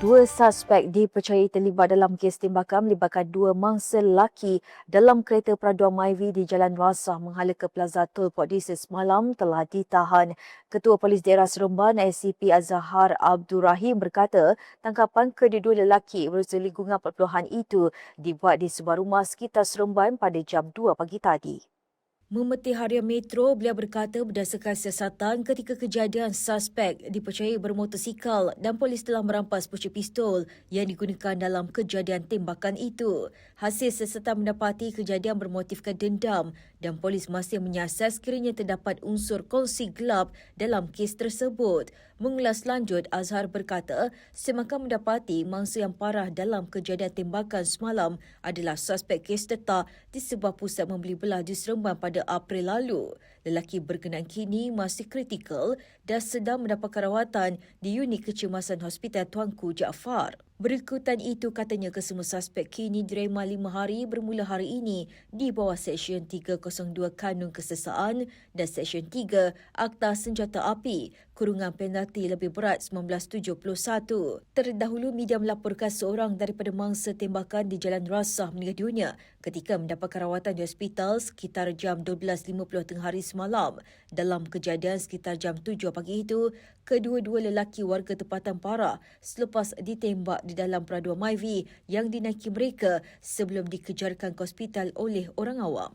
Dua suspek dipercayai terlibat dalam kes tembakan melibatkan dua mangsa lelaki dalam kereta peraduan Myvi di Jalan Rasah menghala ke Plaza Tol Port Dickson semalam telah ditahan. Ketua Polis Daerah Seremban SCP Azhar Abdul Rahim berkata tangkapan kedua-dua lelaki berusia lingkungan perpuluhan itu dibuat di sebuah rumah sekitar Seremban pada jam 2 pagi tadi. Memetik harian Metro, beliau berkata berdasarkan siasatan ketika kejadian suspek dipercayai bermotosikal dan polis telah merampas pucuk pistol yang digunakan dalam kejadian tembakan itu. Hasil siasatan mendapati kejadian bermotifkan dendam dan polis masih menyiasat sekiranya terdapat unsur kongsi gelap dalam kes tersebut. Mengulas lanjut, Azhar berkata semakan mendapati mangsa yang parah dalam kejadian tembakan semalam adalah suspek kes tetap di sebuah pusat membeli belah di Seremban pada April lalu. Lelaki berkenaan kini masih kritikal dan sedang mendapat rawatan di unit kecemasan Hospital Tuanku Jaafar. Berikutan itu katanya kesemua suspek kini direma lima hari bermula hari ini di bawah Seksyen 302 Kanun Kesesaan dan Seksyen 3 Akta Senjata Api kurungan penalti lebih berat 1971. Terdahulu media melaporkan seorang daripada mangsa tembakan di Jalan Rasah meninggal dunia ketika mendapat rawatan di hospital sekitar jam 12.50 tengah hari semalam. Dalam kejadian sekitar jam 7 pagi itu, kedua-dua lelaki warga tempatan parah selepas ditembak di dalam peraduan Myvi yang dinaiki mereka sebelum dikejarkan ke hospital oleh orang awam.